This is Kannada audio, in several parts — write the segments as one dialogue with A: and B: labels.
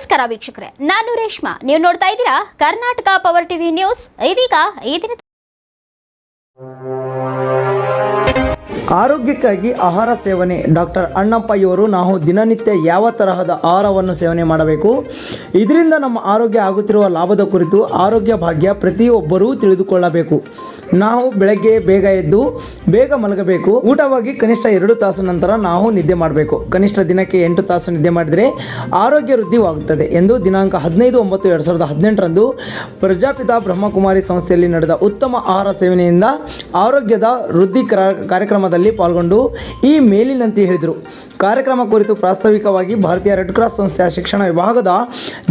A: ನಮಸ್ಕಾರ ವೀಕ್ಷಕರೇ, ನಾನು ರೇಷ್ಮಾ. ನೀವು ನೋಡ್ತಾ ಇದ್ದೀರಾ ಕರ್ನಾಟಕ ಪವರ್ ಟಿವಿ ನ್ಯೂಸ್ ಇದೀಗ ಈ ದಿನ
B: ಆರೋಗ್ಯಕ್ಕಾಗಿ ಆಹಾರ ಸೇವನೆ. ಡಾಕ್ಟರ್ ಅಣ್ಣಪ್ಪ ಇವರು ನಾವು ದಿನನಿತ್ಯ ಯಾವ ತರಹದ ಆಹಾರವನ್ನು ಸೇವನೆ ಮಾಡಬೇಕು? ಇದರಿಂದ ನಮ್ಮ ಆರೋಗ್ಯ ಆಗುತ್ತಿರುವ ಲಾಭದ ಕುರಿತು ಆರೋಗ್ಯ ಭಾಗ್ಯ ಪ್ರತಿಯೊಬ್ಬರೂ ತಿಳಿದುಕೊಳ್ಳಬೇಕು. ನಾವು ಬೆಳಗ್ಗೆ ಬೇಗ ಎದ್ದು ಬೇಗ ಮಲಗಬೇಕು. ಊಟವಾಗಿ ಕನಿಷ್ಠ ಎರಡು ತಾಸು ನಂತರ ನಾವು ನಿದ್ದೆ ಮಾಡಬೇಕು. ಕನಿಷ್ಠ ದಿನಕ್ಕೆ ಎಂಟು ತಾಸು ನಿದ್ದೆ ಮಾಡಿದರೆ ಆರೋಗ್ಯ ವೃದ್ಧಿವಾಗುತ್ತದೆ ಎಂದು ದಿನಾಂಕ ಹದಿನೈದು ಒಂಬತ್ತು ಎರಡು ಸಾವಿರದ ಹದಿನೆಂಟರಂದು ಪ್ರಜಾಪಿತ ಬ್ರಹ್ಮಕುಮಾರಿ ಸಂಸ್ಥೆಯಲ್ಲಿ ನಡೆದ ಉತ್ತಮ ಆಹಾರ ಸೇವನೆಯಿಂದ ಆರೋಗ್ಯದ ವೃದ್ಧಿ ಕರ- ಕಾರ್ಯಕ್ರಮದಲ್ಲಿ ಪಾಲ್ಗೊಂಡು ಈ ಮೇಲಿನಂತೆ ಹೇಳಿದರು. ಕಾರ್ಯಕ್ರಮ ಕುರಿತು ಪ್ರಾಸ್ತಾವಿಕವಾಗಿ ಭಾರತೀಯ ರೆಡ್ ಕ್ರಾಸ್ ಸಂಸ್ಥೆಯ ಶಿಕ್ಷಣ ವಿಭಾಗದ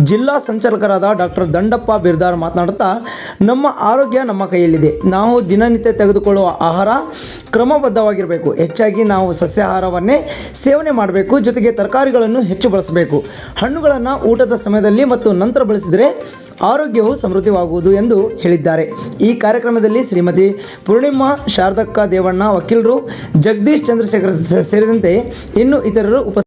B: ಜಿಲ್ಲಾ ಸಂಚಾಲಕರಾದ ಡಾಕ್ಟರ್ ದಂಡಪ್ಪ ಬಿರ್ದಾರ್ ಮಾತನಾಡುತ್ತಾ, ನಮ್ಮ ಆರೋಗ್ಯ ನಮ್ಮ ಕೈಯಲ್ಲಿದೆ. ನಾವು ದಿನನಿತ್ಯ ತೆಗೆದುಕೊಳ್ಳುವ ಆಹಾರ ಕ್ರಮಬದ್ಧವಾಗಿರಬೇಕು. ಹೆಚ್ಚಾಗಿ ನಾವು ಸಸ್ಯಾಹಾರವನ್ನೇ ಸೇವನೆ ಮಾಡಬೇಕು, ಜೊತೆಗೆ ತರಕಾರಿಗಳನ್ನು ಹೆಚ್ಚು ಬಳಸಬೇಕು. ಹಣ್ಣುಗಳನ್ನು ಊಟದ ಸಮಯದಲ್ಲಿ ಮತ್ತು ನಂತರ ಬಳಸಿದರೆ ಆರೋಗ್ಯವು ಸಮೃದ್ಧವಾಗುವುದು ಎಂದು ಹೇಳಿದ್ದಾರೆ. ಈ ಕಾರ್ಯಕ್ರಮದಲ್ಲಿ ಶ್ರೀಮತಿ ಪೂರ್ಣಿಮಾ ಶಾರದಕ್ಕ ದೇವಣ್ಣ, ವಕೀಲರು ಜಗದೀಶ್ ಚಂದ್ರಶೇಖರ್ ಸೇರಿದಂತೆ ಇನ್ನು ಇತರರು ಉಪ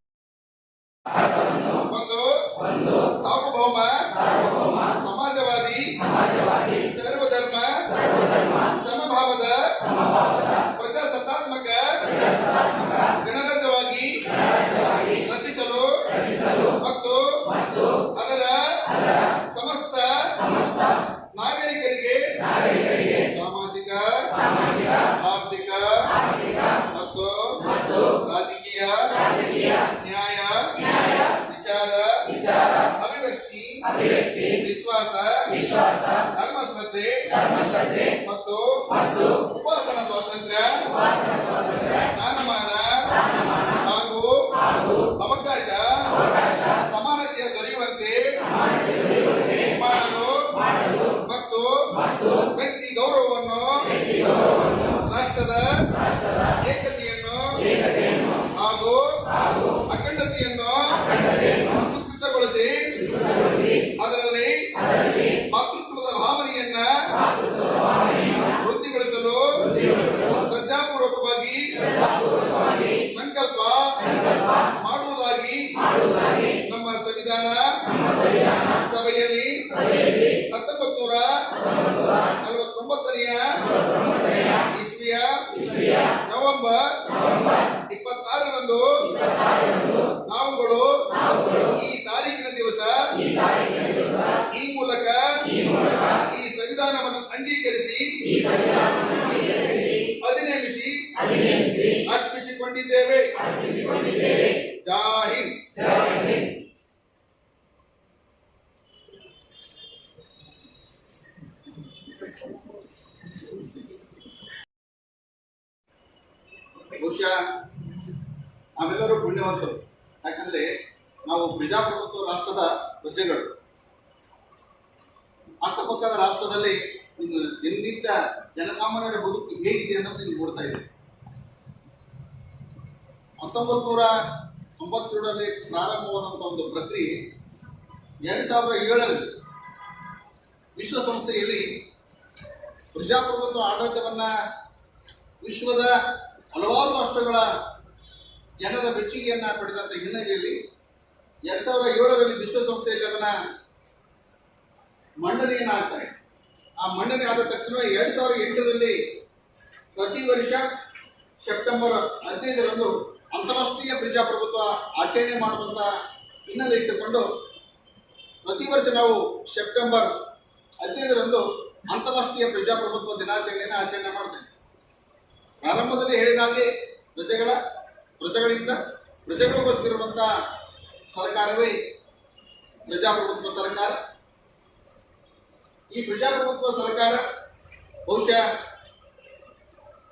C: ಪುಣ್ಯವಂತರು. ಯಾಕಂದ್ರೆ ನಾವು ಪ್ರಜಾಪ್ರಭುತ್ವ ರಾಷ್ಟ್ರದ ಪ್ರಜೆಗಳು. ಅಕ್ಕಪಕ್ಕದ ರಾಷ್ಟ್ರದಲ್ಲಿ ದಿನನಿತ್ಯ ಜನಸಾಮಾನ್ಯರ ಬದುಕು ಹೇಗಿದೆ ಅನ್ನೋದು ನೀವು ನೋಡ್ತಾ ಇದೆ ಹತ್ತೊಂಬತ್ತು ನೂರ ತೊಂಬತ್ತೇಳರಲ್ಲಿ ಪ್ರಾರಂಭವಾದಂಥ ಒಂದು ಪ್ರಕ್ರಿಯೆ ಎರಡು ಸಾವಿರದ ಏಳರಲ್ಲಿ ವಿಶ್ವಸಂಸ್ಥೆಯಲ್ಲಿ ಪ್ರಜಾಪ್ರಭುತ್ವ ಆಡಳಿತವನ್ನ ವಿಶ್ವದ ಹಲವಾರು ರಾಷ್ಟ್ರಗಳ ಜನರ ಮೆಚ್ಚುಗೆಯನ್ನ ಪಡೆದಂತ ಹಿನ್ನೆಲೆಯಲ್ಲಿ ಎರಡ್ ಸಾವಿರದ ಏಳರಲ್ಲಿ ವಿಶ್ವಸಂಸ್ಥೆ ಅದನ್ನ ಮಂಡನೆಯನ್ನ ಆಗ್ತಾರೆ ಆ ಮಂಡನೆ ಆದ ತಕ್ಷಣ ಎರಡ್ ಸಾವಿರದ ಎಂಟರಲ್ಲಿ ಪ್ರತಿ ವರ್ಷ ಸೆಪ್ಟೆಂಬರ್ ಹದಿನೈದರಂದು ಅಂತಾರಾಷ್ಟ್ರೀಯ ಪ್ರಜಾಪ್ರಭುತ್ವ ಆಚರಣೆ ಮಾಡುವಂತ ಹಿನ್ನೆಲೆ ಇಟ್ಟುಕೊಂಡು ಪ್ರತಿ ವರ್ಷ ನಾವು ಸೆಪ್ಟೆಂಬರ್ ಹದಿನೈದರಂದು ಅಂತಾರಾಷ್ಟ್ರೀಯ ಪ್ರಜಾಪ್ರಭುತ್ವ ದಿನಾಚರಣೆಯನ್ನು ಆಚರಣೆ ಮಾಡ್ತೇವೆ. ಪ್ರಾರಂಭದಲ್ಲಿ ಹೇಳಿದ ಹಾಗೆ ಪ್ರಜೆಗಳ ಪ್ರಜೆಗಳಿಂದ ಪ್ರಜೆಗಳಿಗೋಸ್ಕರವಂತ ಸರ್ಕಾರವೇ ಪ್ರಜಾಪ್ರಭುತ್ವ ಸರ್ಕಾರ. ಈ ಪ್ರಜಾಪ್ರಭುತ್ವ ಸರ್ಕಾರ ಬಹುಶಃ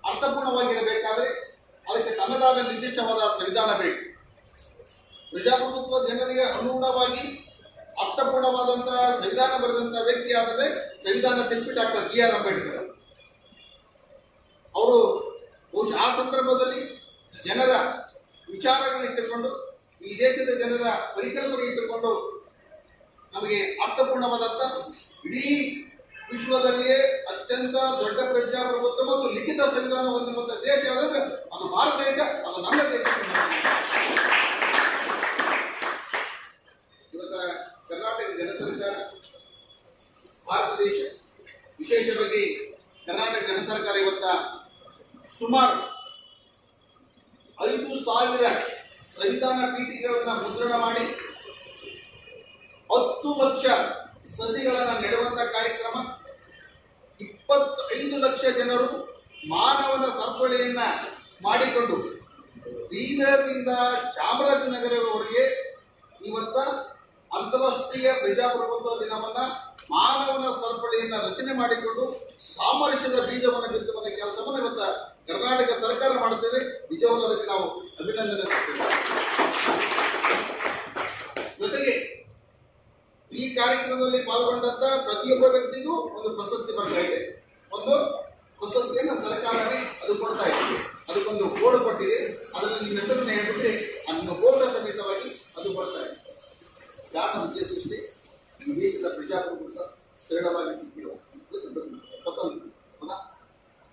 C: ಅರ್ಥಪೂರ್ಣವಾಗಿರಬೇಕಾದ್ರೆ ಅದಕ್ಕೆ ತನ್ನದಾದ ನಿರ್ದಿಷ್ಟವಾದ ಸಂವಿಧಾನ ಬೇಕು. ಪ್ರಜಾಪ್ರಭುತ್ವ ಜನರಿಗೆ ಅನುಗುಣವಾಗಿ ಅರ್ಥಪೂರ್ಣವಾದಂತಹ ಸಂವಿಧಾನ ಬರೆದಂತಹ ವ್ಯಕ್ತಿ ಆದರೆ ಸಂವಿಧಾನ ಶಿಲ್ಪಿ ಡಾಕ್ಟರ್ ಬಿ ಆರ್ ಅಂಬೇಡ್ಕರ್. ಅವರು ಬಹುಶಃ ಆ ಸಂದರ್ಭದಲ್ಲಿ ಜನರ ವಿಚಾರಗಳನ್ನು ಇಟ್ಟುಕೊಂಡು, ಈ ದೇಶದ ಜನರ ಪರಿಕಲ್ಪನೆ ಇಟ್ಟುಕೊಂಡು ನಮಗೆ ಅರ್ಥಪೂರ್ಣವಾದಂಥ ಇಡೀ ವಿಶ್ವದಲ್ಲಿಯೇ ಅತ್ಯಂತ ದೊಡ್ಡ ಪ್ರಜಾಪ್ರಭುತ್ವ ಮತ್ತು ಲಿಖಿತ ಸಂವಿಧಾನ ಹೊಂದಿರುವಂಥ ದೇಶ ಯಾವುದಂದ್ರೆ ಅದು ಭಾರತ ದೇಶ ಅದು ನನ್ನ ದೇಶ ಇವತ್ತ ವಿಶೇಷವಾಗಿ ಕರ್ನಾಟಕ ಜನ ಸರ್ಕಾರ ಇವತ್ತ ಸುಮಾರು ಐದು ಸಾವಿರ ಸಂವಿಧಾನ ಪೀಠಿಕೆಗಳನ್ನ ಮುದ್ರಣ ಮಾಡಿ ಹತ್ತು ಲಕ್ಷ ಸಸಿಗಳನ್ನು ನೆಡುವಂತ ಕಾರ್ಯಕ್ರಮ ಇಪ್ಪತ್ತೈದು ಲಕ್ಷ ಜನರು ಮಾನವನ ಸರಪಳಿಯನ್ನ ಮಾಡಿಕೊಂಡು ಬೀದರ್ನಿಂದ ಚಾಮರಾಜನಗರವರೆಗೆ ಇವತ್ತ ಅಂತಾರಾಷ್ಟ್ರೀಯ ಪ್ರಜಾಪ್ರಭುತ್ವ ದಿನವನ್ನ ಮಾನವನ ಸರಪಳಿಯನ್ನ ರಚನೆ ಮಾಡಿಕೊಂಡು ಸಾಮರಸ್ಯದ ಬೀಜವನ್ನು ಬಿತ್ತುವಂತ ಕೆಲಸವನ್ನು ಇವತ್ತ ಕರ್ನಾಟಕ ಸರ್ಕಾರ ಮಾಡುತ್ತದೆ. ಅದಕ್ಕೆ ನಾವು ಅಭಿನಂದನೆ ಕೊಡ್ತೇವೆ ಜೊತೆಗೆ ಈ ಕಾರ್ಯಕ್ರಮದಲ್ಲಿ ಪಾಲ್ಗೊಂಡಂತ ಪ್ರತಿಯೊಬ್ಬ ವ್ಯಕ್ತಿಗೂ ಒಂದು ಪ್ರಶಸ್ತಿ ಬರ್ತಾ ಇದೆ. ಒಂದು ಪ್ರಶಸ್ತಿಯನ್ನು ಸರ್ಕಾರವೇ ಅದು ಕೊಡ್ತಾ ಇದೆ. ಅದಕ್ಕೊಂದು ಕೋಡ್ ಕೊಟ್ಟಿದೆ. ಅದರಲ್ಲಿ ನಿಮ್ಮ ಹೆಸರನ್ನ ಹೇಳಿದ್ರೆ ಅದನ್ನು ಬೋರ್ಡ್ ಸಮೇತವಾಗಿ ಅದು ಕೊಡ್ತಾ ಇದೆ. ಯಾರ ಉದ್ದೇಶಿಸಿ ಈ ದೇಶದ ಪ್ರಜಾಪ್ರಭುತ್ವ ಸರಳವಾಗಿ ಸಿಕ್ಕಿರುವ?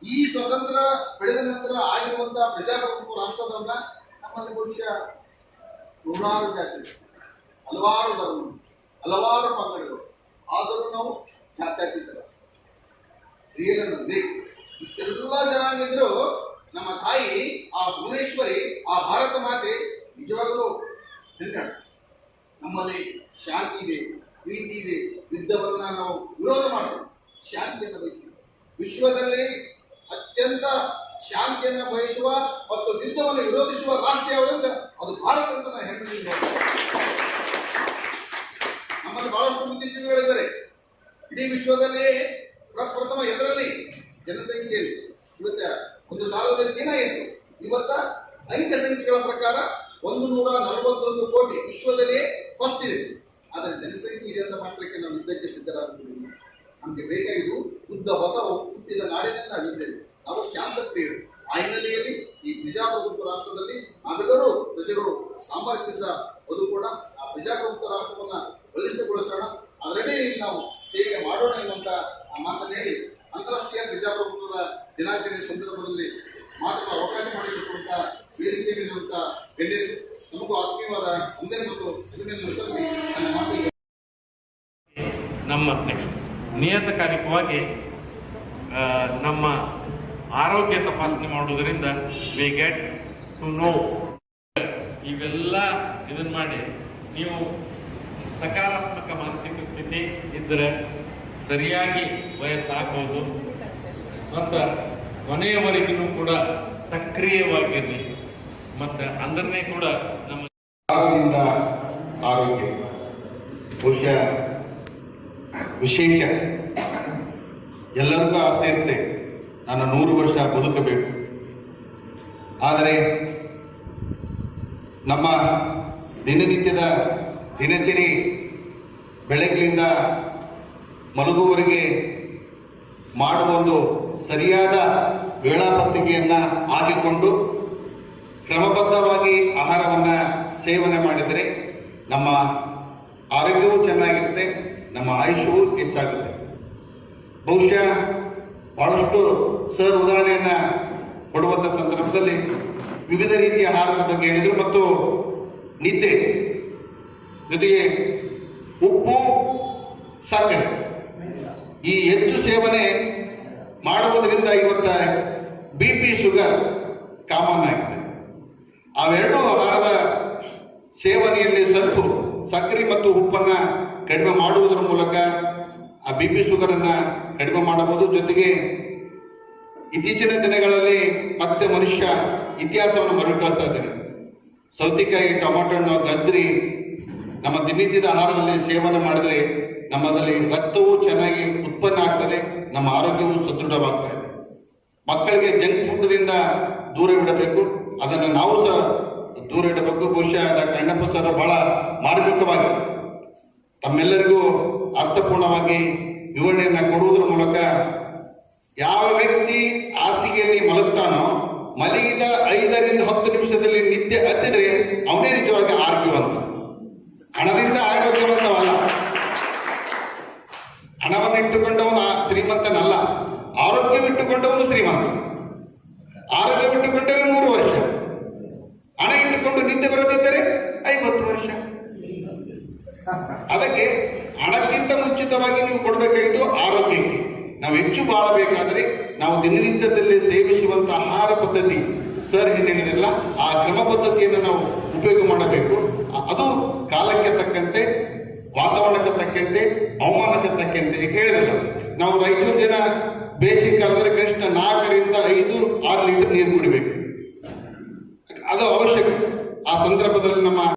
C: ಈ ಸ್ವತಂತ್ರ ಪಡೆದ ನಂತರ ಆಗಿರುವಂತಹ ಪ್ರಜಾಪ್ರಭುತ್ವ ರಾಷ್ಟ್ರದವನ್ನ ನಮ್ಮಲ್ಲಿ ಬಹುಶಃ ನೂರಾರು ಜಾತಿ ಹಲವಾರು ಧರ್ಮ ಹಲವಾರು ಪಂಗಡಗಳು. ಆದರೂ ನಾವು ಜಾತ್ಯತೀತರ ರಿಯಲ್ ಬೇಕು. ಇಷ್ಟೆಲ್ಲ ಜನಾಂಗಿದ್ರು ನಮ್ಮ ತಾಯಿ, ಆ ಭುವನೇಶ್ವರಿ, ಆ ಭಾರತ ಮಾತೆ ನಿಜವಾಗಲೂ ಹೆಣ್ಣು ನಮ್ಮಲ್ಲಿ ಶಾಂತಿ ಇದೆ, ಪ್ರೀತಿ ಇದೆ, ಯುದ್ಧವನ್ನ ನಾವು ವಿರೋಧ ಮಾಡ್ತೀವಿ. ಶಾಂತಿಯನ್ನು ಬಯಸ್ತೀವಿ. ವಿಶ್ವದಲ್ಲಿ ಅತ್ಯಂತ ಶಾಂತಿಯನ್ನು ಬಯಸುವ ಮತ್ತು ಯುದ್ಧವನ್ನು ವಿರೋಧಿಸುವ ರಾಷ್ಟ್ರ ಯಾವುದಂದ್ರೆ ಅದು ಭಾರತ ಅಂತ ನಾನು ಹೇಳ್ತೇನೆ. ನಮ್ಮಲ್ಲಿ ಬಹಳಷ್ಟು ಬುದ್ಧಿಜೀವಿಗಳಿದ್ದಾರೆ. ಇಡೀ ವಿಶ್ವದಲ್ಲಿ ಪ್ರಪ್ರಥಮ ಎದರಲ್ಲಿ ಜನಸಂಖ್ಯೆಯಲ್ಲಿ ಇವತ್ತ ಒಂದು ಕಾಲದಲ್ಲಿ ಚೀನಾ ಇತ್ತು. ಇವತ್ತ ಅಂಕ ಸಂಖ್ಯೆಗಳ ಪ್ರಕಾರ ಒಂದು ನೂರ ನಲವತ್ತೊಂದು ಕೋಟಿ ವಿಶ್ವದಲ್ಲಿ ಫಸ್ಟ್ ಇದೆ. ಆದರೆ ಜನಸಂಖ್ಯೆ ಇದೆ ಅಂತ ಮಾತ್ರಕ್ಕೆ ನಾವು ಯುದ್ಧಕ್ಕೆ ಸಿದ್ಧರಾಗುವುದಿಲ್ಲ. ನಮಗೆ ಬೇಕಾಗಿದ್ದು ಉದ್ದ ಹೊಸ ಹುಟ್ಟಿದ ನಾಡಿನಲ್ಲಿ ನಾವಿದ್ದೇವೆ ನಾವು ಶಾಂತ ಪ್ರಿಯರು ಆ ಹಿನ್ನೆಲೆಯಲ್ಲಿ ಈ ಪ್ರಜಾಪ್ರಭುತ್ವ ರಾಷ್ಟ್ರದಲ್ಲಿ ನಾವೆಲ್ಲರೂ ಪ್ರಜೆಗಳು ಸಾಮರಸ್ಯದ ಕೂಡ ಆ ಪ್ರಜಾಪ್ರಭುತ್ವ ರಾಷ್ಟ್ರವನ್ನ ಬಲಿಷ್ಠಗೊಳಿಸೋಣ ಅದರಡಿ ನಾವು ಸೇವೆ ಮಾಡೋಣ ಎನ್ನುವಂತ ಮಾತನ್ನು ಹೇಳಿ ಅಂತಾರಾಷ್ಟ್ರೀಯ ಪ್ರಜಾಪ್ರಭುತ್ವದ ದಿನಾಚರಣೆ ಸಂದರ್ಭದಲ್ಲಿ ಮಾತ್ರ ಅವಕಾಶ ಮಾಡಿರುವಂತ ವೇದಿಕೆ ಮೇಲಿರುವಂತ ಗಣ್ಯರು ನಮಗೂ ಆತ್ಮೀಯವಾದ ವಂದನೆ ಮತ್ತು
D: ನಮ್ಮ ನೆಕ್ಸ್ಟ್ ನಮ್ಮ ಆರೋಗ್ಯ ತಪಾಸಣೆ ಮಾಡುವುದರಿಂದ ವಿ ಗೆಟ್ ಟು ನೋ ಇವೆಲ್ಲ ಇದನ್ನ ಮಾಡಿ ನೀವು ಸಕಾರಾತ್ಮಕ ಮಾನಸಿಕ ಸ್ಥಿತಿ ಇದ್ದರೆ ಸರಿಯಾಗಿ ವಯಸ್ಸಾಗ್ಬೋದು. ಅಂತ ಕೊನೆಯವರೆಗೂ ಕೂಡ ಸಕ್ರಿಯವಾಗಿರಲಿ. ಮತ್ತೆ ಅಂದರನೇ ಕೂಡ ನಮ್ಮ
C: ಆರೋಗ್ಯ ಬಹುಶಃ ವಿಶೇಷ, ಎಲ್ಲರಿಗೂ ಆಸೆ ಇರುತ್ತೆ. ನಾನು ನೂರು ವರ್ಷ ಬದುಕಬೇಕು. ಆದರೆ ನಮ್ಮ ದಿನನಿತ್ಯದ ದಿನಚರಿ ಬೆಳಗ್ಗಿನಿಂದ ಮಲಗುವವರಿಗೆ ಮಾಡುವ ಒಂದು ಸರಿಯಾದ ವೇಳಾಪತ್ರಿಕೆಯನ್ನು ಹಾಕಿಕೊಂಡು ಕ್ರಮಬದ್ಧವಾಗಿ ಆಹಾರವನ್ನು ಸೇವನೆ ಮಾಡಿದರೆ ನಮ್ಮ ಆರೋಗ್ಯವೂ ಚೆನ್ನಾಗಿರುತ್ತೆ, ನಮ್ಮ ಆಯುಷ್ಯವೂ ಹೆಚ್ಚಾಗುತ್ತೆ. ಬಹುಶಃ ಬಹಳಷ್ಟು ಸರ್ ಉದಾಹರಣೆಯನ್ನು ಕೊಡುವಂಥ ಸಂದರ್ಭದಲ್ಲಿ ವಿವಿಧ ರೀತಿಯ ಆಹಾರದ ಬಗ್ಗೆ ಹೇಳಿದರು ಮತ್ತು ನಿದ್ದೆ ಜೊತೆಗೆ ಉಪ್ಪು ಸಕ್ಕರೆ ಈ ಹೆಚ್ಚು ಸೇವನೆ ಮಾಡುವುದರಿಂದ ಇವತ್ತ ಬಿ ಪಿ ಶುಗರ್ ಕಾಮನ್ ಆಗಿದೆ. ಅವೆರಡು ಆಹಾರದ ಸೇವನೆಯಲ್ಲಿ ಸ್ವಲ್ಪ ಸಕ್ಕರೆ ಮತ್ತು ಉಪ್ಪನ್ನು ಕಡಿಮೆ ಮಾಡುವುದರ ಮೂಲಕ ಆ ಬಿ ಪಿ ಶುಗರ್ ಅನ್ನ ಕಡಿಮೆ ಮಾಡಬಹುದು. ಜೊತೆಗೆ ಇತ್ತೀಚಿನ ದಿನಗಳಲ್ಲಿ ಮತ್ತೆ ಮನುಷ್ಯ ಇತಿಹಾಸವನ್ನು ಮರುಕಳಿಸ್ತಾ ಇದ್ದಾನೆ ಸೌತೆಕಾಯಿ, ಟೊಮಾಟೊ ಹಣ್ಣು, ಗಜ್ರಿ ನಮ್ಮ ದಿನನಿತ್ಯದ ಆಹಾರದಲ್ಲಿ ಸೇವನೆ ಮಾಡಿದರೆ ನಮ್ಮದಲ್ಲಿ ರಕ್ತವು ಚೆನ್ನಾಗಿ ಉತ್ಪನ್ನ ಆಗ್ತದೆ, ನಮ್ಮ ಆರೋಗ್ಯವು ಸದೃಢವಾಗ್ತದೆ. ಮಕ್ಕಳಿಗೆ ಜಂಕ್ ಫುಡ್ದಿಂದ ದೂರ ಇಡಬೇಕು, ಅದನ್ನು ನಾವು ಸಹ ದೂರ ಇಡಬೇಕು. ಬಹುಶಃ ಡಾಕ್ಟರ್ ಅಣ್ಣಪ್ಪ ಸರ್ ಬಹಳ ಮಾರ್ಮಿಕವಾಗಿ ತಮ್ಮೆಲ್ಲರಿಗೂ ಅರ್ಥಪೂರ್ಣವಾಗಿ ವಿವರಣೆಯನ್ನು ಕೊಡುವುದರ ಮೂಲಕ ಯಾವ ವ್ಯಕ್ತಿ ಹಾಸಿಗೆಯಲ್ಲಿ ಮಲಗ್ತಾನೋ, ಮಲಗಿದ ಐದರಿಂದ ಹತ್ತು ನಿಮಿಷದಲ್ಲಿ ನಿದ್ದೆ ಹತ್ತಿದ್ರೆ ಆರೋಗ್ಯವಿಟ್ಟುಕೊಂಡವನು ಶ್ರೀಮಂತ ಆರೋಗ್ಯವಿಟ್ಟುಕೊಂಡರೆ ಮೂರು ವರ್ಷ. ಹಣ ಇಟ್ಟುಕೊಂಡು ನಿಂದೆ ಬರದಿದ್ದರೆ ಐವತ್ತು ವರ್ಷ. ಅದಕ್ಕೆ ಹಣಕ್ಕಿಂತ ಮುಂಚಿತವಾಗಿ ನೀವು ಕೊಡಬೇಕಾಗಿದ್ದು ಆರೋಗ್ಯಕ್ಕೆ.
E: ನಾವು ಹೆಚ್ಚು ಬಾಳಬೇಕಾದರೆ ನಾವು ದಿನನಿತ್ಯದಲ್ಲಿ ಸೇವಿಸುವಂತಹ ಆಹಾರ ಪದ್ಧತಿ. ಸರ್ ಏನೇನಿಲ್ಲ ಆ ಕ್ರಮ ಪದ್ಧತಿಯನ್ನು ನಾವು ಉಪಯೋಗ ಮಾಡಬೇಕು. ಅದು ಕಾಲಕ್ಕೆ ತಕ್ಕಂತೆ, ವಾತಾವರಣಕ್ಕೆ ತಕ್ಕಂತೆ, ಹವಾಮಾನಕ್ಕೆ ತಕ್ಕಂತೆ. ಹೇಳಿದ್ರು ನಾವು ರೈತರು ಜನ ಬೇಸಿಗೆ ಕಾಲದಲ್ಲಿ ಕನಿಷ್ಠ ನಾಲ್ಕರಿಂದ ಐದು ಆರು ಲೀಟರ್ ನೀರು ಕುಡಿಬೇಕು. ಅದು ಅವಶ್ಯಕ. ಆ ಸಂದರ್ಭದಲ್ಲಿ ನಮ್ಮ